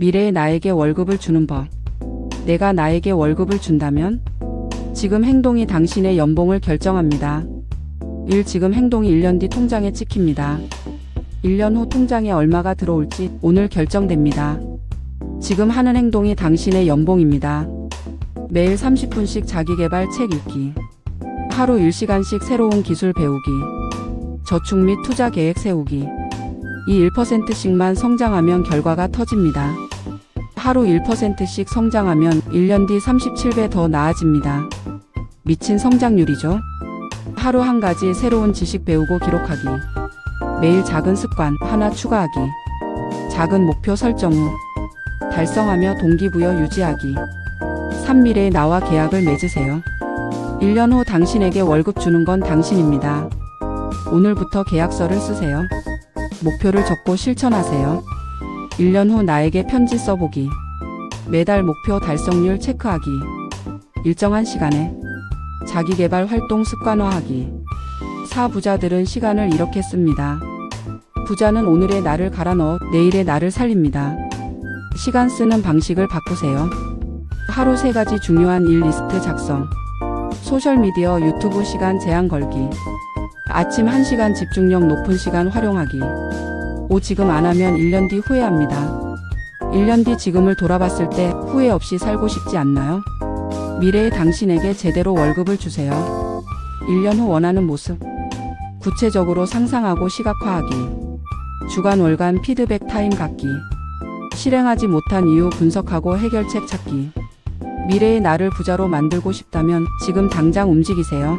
미래의 나에게 월급을 주는 법. 내가 나에게 월급을 준다면 지금 행동이 당신의 연봉을 결정합니다. 1. 지금 행동이 1년 뒤 통장에 찍힙니다. 1년 후 통장에 얼마가 들어올지 오늘 결정됩니다. 지금 하는 행동이 당신의 연봉입니다. 매일 30분씩 자기개발 책 읽기. 하루 1시간씩 새로운 기술 배우기. 저축 및 투자 계획 세우기. 이 1%씩만 성장하면 결과가 터집니다. 하루 1%씩 성장하면 1년 뒤 37배 더 나아집니다. 미친 성장률이죠. 하루 한 가지 새로운 지식 배우고 기록하기. 매일 작은 습관 하나 추가하기. 작은 목표 설정 후 달성하며 동기부여 유지하기. 3미래의 나와 계약을 맺으세요. 1년 후 당신에게 월급 주는 건 당신입니다. 오늘부터 계약서를 쓰세요. 목표를 적고 실천하세요. 1년 후 나에게 편지 써보기. 매달 목표 달성률 체크하기. 일정한 시간에 자기 개발 활동 습관화하기. 사부자들은 시간을 이렇게 씁니다. 부자는 오늘의 나를 갈아 넣어 내일의 나를 살립니다. 시간 쓰는 방식을 바꾸세요. 하루 세 가지 중요한 일 리스트 작성. 소셜미디어 유튜브 시간 제한 걸기. 아침 1시간 집중력 높은 시간 활용하기. 오 지금 안 하면 1년 뒤 후회합니다. 1년 뒤 지금을 돌아봤을 때 후회 없이 살고 싶지 않나요? 미래의 당신에게 제대로 월급을 주세요. 1년 후 원하는 모습. 구체적으로 상상하고 시각화하기. 주간 월간 피드백 타임 갖기. 실행하지 못한 이유 분석하고 해결책 찾기. 미래의 나를 부자로 만들고 싶다면 지금 당장 움직이세요.